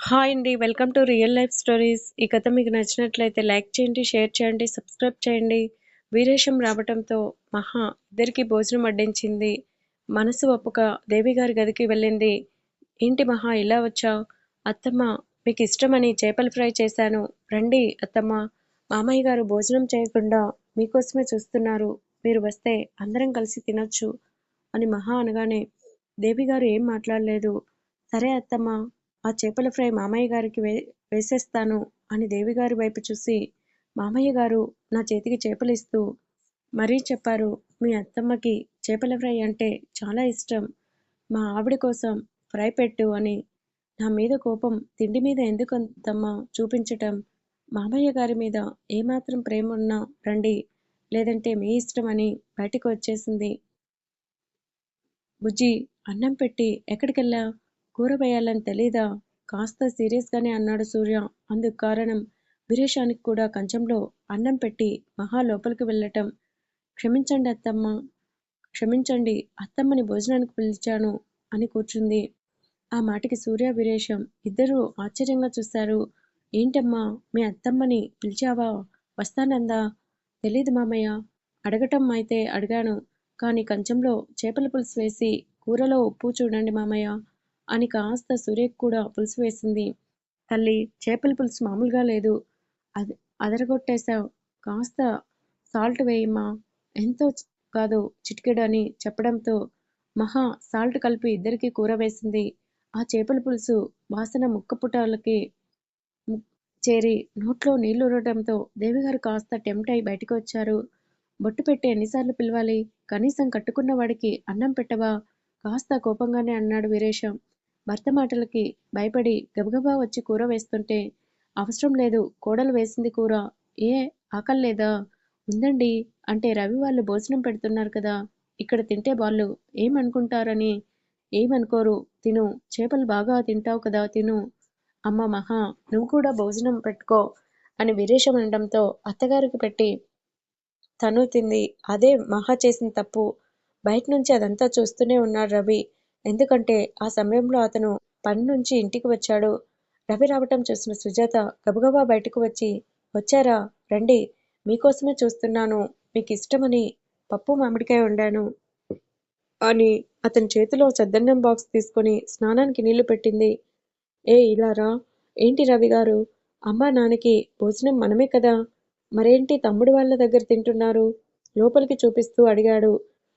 Hi అండి welcome to real life stories. ఈ కథ మీకు నచ్చినట్లయితే లైక్ చేయండి షేర్ చేయండి సబ్స్క్రైబ్ చేయండి. వీరేశం రావటంతో మహా ఇద్దరికి భోజనం అడ్డించింది. మనసు ఒప్పుక దేవి గారి గదికి వెళ్ళింది. ఏంటి మహా ఇలా వచ్చావు? అత్తమ్మ మీకు ఇష్టమని చేపల ఫ్రై చేశాను. రండి అత్తమ్మ. మామయ్య గారు భోజనం చేయకుండా మీకోసమే చూస్తున్నారు. మీరు వస్తే అందరం కలిసి తినొచ్చు అని మహా అనగానే దేవి గారు ఏం మాట్లాడలేదు. సరే అత్తమ్మ ఆ చేపల ఫ్రై మామయ్య గారికి వే వేసేస్తాను అని దేవిగారి వైపు చూసి మామయ్య గారు నా చేతికి చేపలు ఇస్తూ మరీ చెప్పారు మీ అత్తమ్మకి చేపల ఫ్రై అంటే చాలా ఇష్టం మా ఆవిడ కోసం ఫ్రై పెట్టు అని. నా మీద కోపం తిండి మీద ఎందుకు అంతమ్మ చూపించటం? మామయ్య గారి మీద ఏమాత్రం ప్రేమ ఉన్నా రండి లేదంటే మీ ఇష్టం అని బయటకు వచ్చేసింది. బుజ్జి అన్నం పెట్టి ఎక్కడికెళ్ళా? కూర వేయాలని తెలీదా? కాస్త సీరియస్గానే అన్నాడు సూర్య. అందుకు కారణం వీరేశానికి కూడా కంచంలో అన్నం పెట్టి మహా లోపలికి వెళ్ళటం. క్షమించండి అత్తమ్మ. క్షమించండి. అత్తమ్మని భోజనానికి పిలిచాను అని కూర్చుంది. ఆ మాటకి సూర్య వీరేశం ఇద్దరూ ఆశ్చర్యంగా చూశారు. ఏంటమ్మా? మీ అత్తమ్మని పిలిచావా? వస్తానందా? తెలీదు మామయ్య. అడగటం అయితే అడిగాను. కానీ కంచంలో చేపల పులుసు వేసి కూరలో ఉప్పు చూడండి మామయ్య. అని కాస్త సూర్యకు కూడా పులుసు వేసింది. తల్లి చేపల పులుసు మామూలుగా లేదు. అది అదరగొట్టేశావు. కాస్త సాల్ట్ వేయమ్మా. ఎంతో కాదు చిటికెడు అని చెప్పడంతో మహా సాల్ట్ కలిపి ఇద్దరికి కూర వేసింది. ఆ చేపల పులుసు వాసన ముక్క పుటాలకి చేరి నోట్లో నీళ్ళు ఉరడంతో దేవిగారు కాస్త టెంప్ట్ అయి బయటకు వచ్చారు. బొట్టు పెట్టి ఎన్నిసార్లు పిలవాలి? కనీసం కట్టుకున్న వాడికి అన్నం పెట్టవా? కాస్త కోపంగానే అన్నాడు వీరేశం. భర్త మాటలకి భయపడి గబగబా వచ్చి కూర వేస్తుంటే అవసరం లేదు కోడలు వేసింది కూర. ఏ ఆకలి లేదా? ఉందండి. అంటే రవి వాళ్ళు భోజనం పెడుతున్నారు కదా ఇక్కడ తింటే వాళ్ళు ఏమనుకుంటారని? ఏమనుకోరు. తిను. చేపలు బాగా తింటావు కదా తిను. అమ్మ మహా నువ్వు కూడా భోజనం పెట్టుకో అని విరేషం అనడంతో అత్తగారికి పెట్టి తను తింది. అదే మహా చేసిన తప్పు. బయట నుంచి అదంతా చూస్తూనే ఉన్నాడు రవి. ఎందుకంటే ఆ సమయంలో అతను పని నుంచి ఇంటికి వచ్చాడు. రవి రావటం చూసిన సుజాత గబగబా బయటకు వచ్చి వచ్చారా? రండి. మీకోసమే చూస్తున్నాను. మీకు ఇష్టమని పప్పు మామిడికాయ వండాను. అని అతని చేతిలో చద్దన్నం బాక్స్ తీసుకొని స్నానానికి నీళ్ళు పెట్టింది. ఏ ఇలారా ఏంటి రవి గారు? అమ్మా నాన్నకి భోజనం మనమే కదా. మరేంటి తమ్ముడు వాళ్ళ దగ్గర తింటున్నారు? లోపలికి చూపిస్తూ అడిగాడు.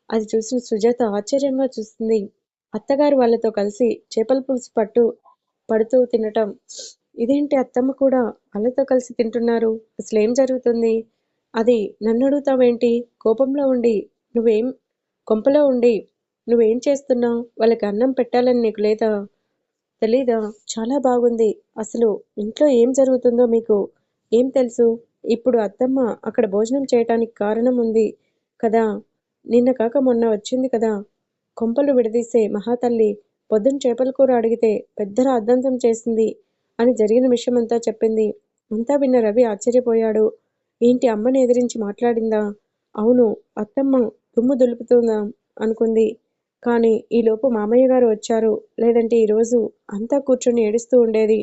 అది చూసిన సుజాత ఆశ్చర్యంగా చూస్తుంది అత్తగారు వాళ్ళతో కలిసి చేపల పులుసు పట్టు పడుతూ తినటం. ఇదేంటి అత్తమ్మ కూడా వాళ్ళతో కలిసి తింటున్నారు? అసలు ఏం జరుగుతుంది? అది నన్ను అడుగుతావేంటి కోపంలో ఉండి నువ్వేం కొంపలో ఉండి నువ్వేం చేస్తున్నావు వాళ్ళకి అన్నం పెట్టాలని నీకు లేదా? తెలీదా? చాలా బాగుంది. అసలు ఇంట్లో ఏం జరుగుతుందో మీకు ఏం తెలుసు? ఇప్పుడు అత్తమ్మ అక్కడ భోజనం చేయటానికి కారణం ఉంది కదా? నిన్న కాక మొన్న వచ్చింది కదా? కొంపలు విడదీసే మహాతల్లి పొద్దున చేపల కూర అడిగితే పెద్ద అద్దంతం చేసింది అని జరిగిన విషయమంతా చెప్పింది. అంతా విన్న రవి ఆశ్చర్యపోయాడు. ఏంటి అమ్మని ఎదిరించి మాట్లాడిందా? అవును అత్తమ్మ దుమ్ము దులుపుతుందా? అనుకుంది. కానీ ఈలోపు మామయ్య గారు వచ్చారు. లేదంటే ఈరోజు అంతా కూర్చొని ఏడుస్తూ ఉండేది.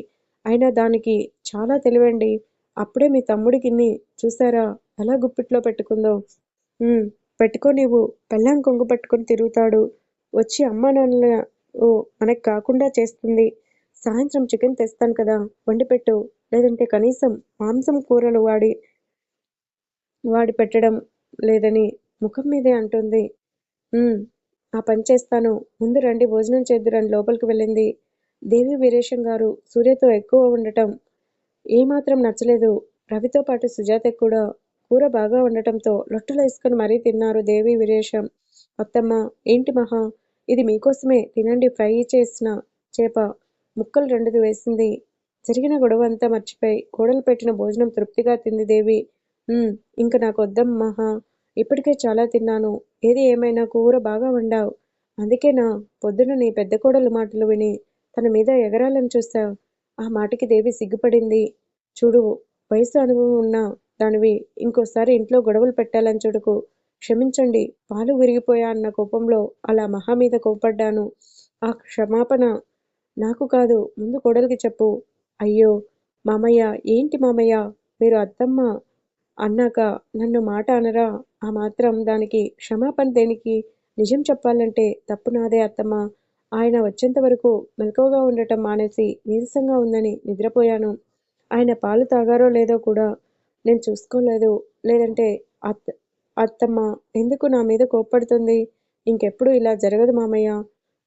అయినా దానికి చాలా తెలివండి. అప్పుడే మీ తమ్ముడికిని చూసారా? ఎలా గుప్పిట్లో పెట్టుకుందో? పెట్టుకో నీవు పెళ్ళాం కొంగు పట్టుకొని తిరుగుతాడు. వచ్చి అమ్మ నాన్నల మనకు మనకి కాకుండా చేస్తుంది. సాయంత్రం చికెన్ తెస్తాను కదా వండి పెట్టు. లేదంటే కనీసం మాంసం కూరలు వాడి వాడి పెట్టడం లేదని ముఖం మీదే అంటుంది. ఆ పని చేస్తాను. ముందు రండి భోజనం చేద్దురని లోపలికి వెళ్ళింది. దేవి వీరేశం గారు సూర్యతో ఎక్కువ ఉండటం ఏమాత్రం నచ్చలేదు. రవితో పాటు సుజాత కూడా కూర బాగా ఉండటంతో లొట్టలు వేసుకుని మరీ తిన్నారు. దేవి వీరేశం అత్తమ్మ ఏంటి మహా? ఇది మీకోసమే. తినండి ఫ్రై చేసిన చేప. ముక్కలు రెండుది వేసింది. జరిగిన గొడవ అంతా మర్చిపోయి కోడలు పెట్టిన భోజనం తృప్తిగా తింది దేవి. ఇంకా నాకు వద్దం మహా. ఇప్పటికే చాలా తిన్నాను. ఏది ఏమైనా కూర బాగా వండావు. అందుకేనా పొద్దున నీ పెద్ద కోడలు మాటలు విని తన మీద ఎగరాలని చూస్తావు ఆ మాటకి దేవి సిగ్గుపడింది. చూడు వయసు అనుభవం ఉన్న దానివి ఇంకోసారి ఇంట్లో గొడవలు పెట్టాలని చూడకు. క్షమించండి. పాలు విరిగిపోయా అన్న కోపంలో అలా మహా మీద కోపడ్డాను. ఆ క్షమాపణ నాకు కాదు. ముందు కోడలికి చెప్పు. అయ్యో! మామయ్య ఏంటి మామయ్య? మీరు అత్తమ్మ అన్నాక నన్ను మాట అనరా? ఆ మాత్రం దానికి క్షమాపణ దేనికి? నిజం చెప్పాలంటే తప్పు నాదే అత్తమ్మ. ఆయన వచ్చేంత వరకు మెలకువగా ఉండటం మానేసి నీరసంగా ఉందని నిద్రపోయాను. ఆయన పాలు తాగారో లేదో కూడా నేను చూసుకోలేదు. లేదంటే అత్త అత్తమ్మ ఎందుకు నా మీద కోప్పడుతుంది? ఇంకెప్పుడు ఇలా జరగదు మామయ్య.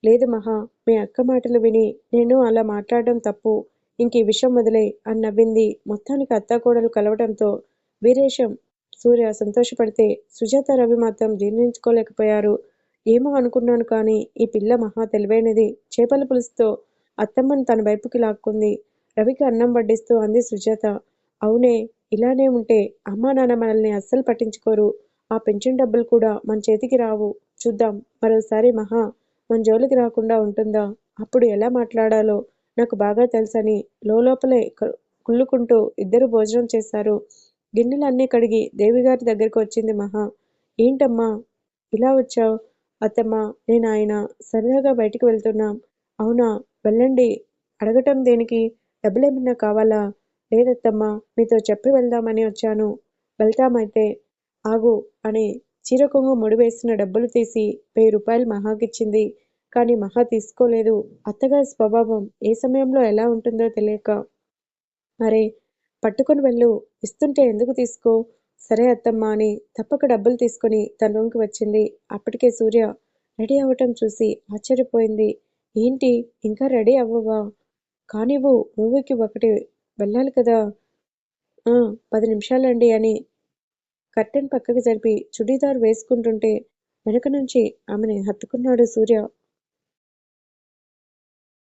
లేదు మహా మీ అక్క మాటలు విని నేను అలా మాట్లాడడం తప్పు. ఇంక ఈ విషయం వదిలే అని నవ్వింది. మొత్తానికి అత్తాకోడలు కలవడంతో వీరేశం సూర్య సంతోషపడితే సుజాత రవి మాత్రం జీర్ణించుకోలేకపోయారు. ఏమో అనుకున్నాను కానీ ఈ పిల్ల మహా తెలివైనది. చేపల పులుసుతో అత్తమ్మను తన వైపుకి లాక్కుంది. రవికి అన్నం వడ్డిస్తూ అంది సుజాత. అవునే ఇలానే ఉంటే అమ్మా నాన్న మనల్ని అస్సలు పట్టించుకోరు. ఆ పెన్షన్ డబ్బులు కూడా మన చేతికి రావు. చూద్దాం మరోసారి మహా మన జోలికి రాకుండా ఉంటుందా? అప్పుడు ఎలా మాట్లాడాలో నాకు బాగా తెలుసని లోపలే కుళ్ళుకుంటూ ఇద్దరు భోజనం చేశారు. గిన్నెలన్నీ కడిగి దేవిగారి దగ్గరికి వచ్చింది మహా. ఏంటమ్మా ఇలా వచ్చావు? అత్తమ్మ నేను ఆయన సరదాగా బయటికి వెళ్తున్నాం. అవునా వెళ్ళండి. అడగటం దేనికి? డబ్బులేమన్నా కావాలా? లేదత్తమ్మా మీతో చెప్పి వెళ్దామని వచ్చాను. వెళ్తామైతే ఆగు అని చీరకొంగు ముడివేసిన డబ్బులు తీసి వెయ్యి రూపాయలు మహాకిచ్చింది కానీ మహా తీసుకోలేదు. అత్తగారి స్వభావం ఏ సమయంలో ఎలా ఉంటుందో తెలియక. అరే పట్టుకొని వెళ్ళు. ఇస్తుంటే ఎందుకు తీసుకో? సరే అత్తమ్మ అని తప్పక డబ్బులు తీసుకొని తన రూమ్కి వచ్చింది. అప్పటికే సూర్య రెడీ అవ్వటం చూసి ఆశ్చర్యపోయింది. ఏంటి ఇంకా రెడీ అవ్వవా? కానివ్వు మూవీకి ఒకటి వెళ్ళాలి కదా. "ఆ, పది నిమిషాలండి అని కర్టెన్ పక్కకి జరిపి చుడీదార్ వేసుకుంటుంటే వెనక నుంచి ఆమెని హత్తుకున్నాడు సూర్య.